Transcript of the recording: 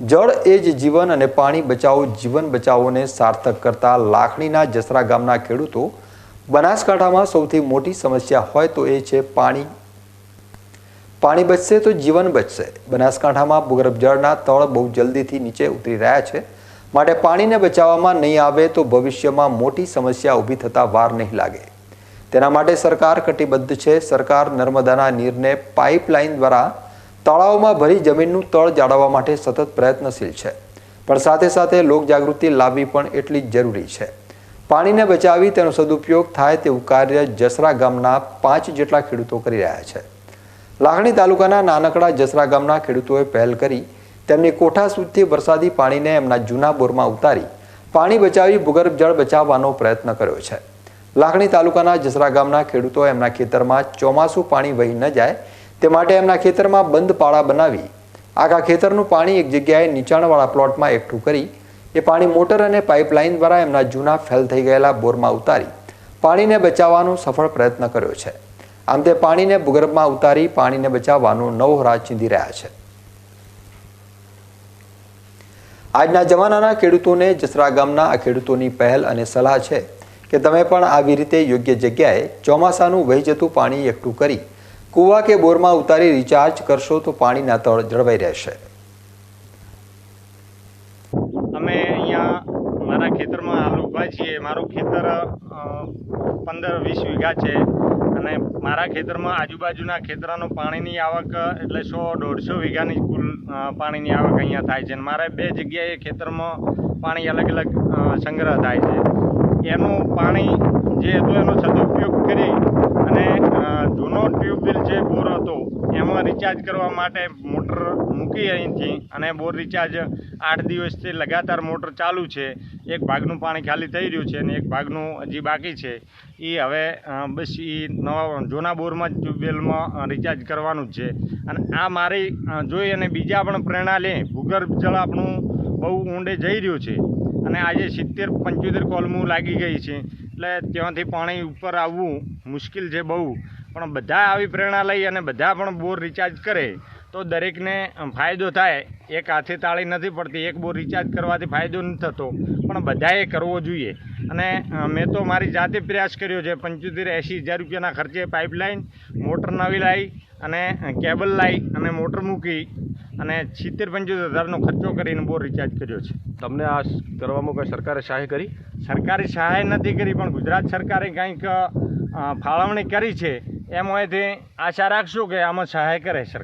જળ એ જ જીવન અને પાણી બચાવો, જીવન બચાવોને સાર્થક કરતા લાખણીના જસરા ગામના ખેડૂતો બનાસકાંઠામાં સૌથી મોટી સમસ્યા હોય તો એ છે પાણી. પાણી બચશે તો જીવન બચશે. બનાસકાંઠામાં ભૂગર્ભ જળના તળ બહુ જલ્દીથી નીચે ઉતરી રહ્યા છે. માટે પાણીને બચાવવામાં નહીં આવે તો ભવિષ્યમાં મોટી સમસ્યા ઊભી થતાં વાર નહીં લાગે. તેના માટે સરકાર કટિબદ્ધ છે. સરકાર નર્મદાના નીરને પાઇપલાઇન દ્વારા તળાવમાં ભરી જમીનનું તળ જાળવવા માટે સતત પ્રયત્નશીલ છે. પણ સાથે સાથે લોકજાગૃતિ લાવવી પણ એટલી જ જરૂરી છે. પાણીને બચાવી તેનો સદુપયોગ થાય તેવું કાર્ય જસરા ગામના પાંચ જેટલા ખેડૂતો કરી રહ્યા છે. લાખણી તાલુકાના નાનકડા જસરા ગામના ખેડૂતોએ પહેલ કરી તેમની કોઠા સુધથી વરસાદી પાણીને એમના જૂના બોરમાં ઉતારી પાણી બચાવી ભૂગર્ભ જળ બચાવવાનો પ્રયત્ન કર્યો છે. લાખણી તાલુકાના જસરા ગામના ખેડૂતો એમના ખેતરમાં ચોમાસું પાણી વહી ન જાય તે માટે એમના ખેતરમાં બંધ પાળા બનાવી, આખા ખેતરનું પાણી એક જગ્યાએ નીચાણવાળા પ્લોટમાં એકઠું કરી, એ પાણી મોટર અને પાઇપલાઇન દ્વારા એમના જૂના ફેલ થઈ ગયેલા બોરમાં ઉતારી, પાણીને બચાવવાનો સફળ પ્રયત્ન કર્યો છે. આમ તે પાણીને ભૂગર્ભમાં ઉતારી પાણીને બચાવવાનો નવો રાહ ચીંધી રહ્યા છે. આજના જમાનાના ખેડૂતોને જસરા ગામના આ ખેડૂતોની પહેલ અને સલાહ છે કે તમે પણ આવી રીતે યોગ્ય જગ્યાએ ચોમાસાનું વહી જતું પાણી એકઠું કરી કૂવા કે બોરમાં ઉતારી રિચાર્જ કરશો તો પાણીના તળ જળવાઈ રહેશે. અમે અહીંયા મારા ખેતરમાં હાલ ઊભા મારું ખેતર પંદર વીસ વીઘા છે અને મારા ખેતરમાં આજુબાજુના ખેતરોનું પાણીની આવક, એટલે સો દોઢસો વીઘાની કુલ પાણીની આવક અહીંયા થાય છે અને મારે બે જગ્યાએ ખેતરમાં પાણી અલગ અલગ સંગ્રહ થાય છે. એનું પાણી જે હતું એનો સદુપયોગ કરી અને જૂનો ટ્યુબવેલ જે બોર હતો, એમાં રિચાર્જ કરવા માટે મોટર મૂકી અહીંથી અને બોર રિચાર્જ આઠ દિવસથી લગાતાર મોટર ચાલુ છે. એક ભાગનું પાણી ખાલી થઈ રહ્યું છે અને એક ભાગનું હજી બાકી છે. એ હવે બસ એ નવા, જૂના બોરમાં જ ટ્યુબવેલમાં રિચાર્જ કરવાનું જ છે. અને આ મારી જોઈ અને બીજા પણ પ્રેરણા લે ભૂગર્ભ જળ આપણું બહુ ઊંડે જઈ રહ્યું છે. અને આજે સિત્તેર, પંચોતેર કોલમું લાગી ગઈ છે. એટલે ત્યાંથી પાણી ઉપર આવવું મુશ્કેલ છે બહુ. પણ બધા આવી પ્રેરણા લઈ અને બધા પણ બોર રિચાર્જ કરે તો દરેકને ફાયદો થાય. એક હાથે તાળી નથી પડતી, એક બોર રિચાર્જ કરવાથી ફાયદો નથી થતો. પણ બધાએ કરવો જોઈએ. અને મેં તો મારી જાતે પ્રયાસ કર્યો છે. પંચોતેર એંસી હજાર રૂપિયાના ખર્ચે પાઇપલાઇન મોટર નવી લાવી અને કેબલ લાવી અને મોટર મૂકી. અને સિત્તેર પંચોતેર હજારનો ખર્ચો કરીને બોર રિચાર્જ કર્યો છે. તમને આ કરવામાં કોઈ સરકારે સહાય કરી? સરકારી સહાય નથી કરી પણ ગુજરાત સરકારે કંઈક ફાળવણી કરી છે. એમ હોયથી આશા રાખશું કે આમાં સહાય કરે સરકાર.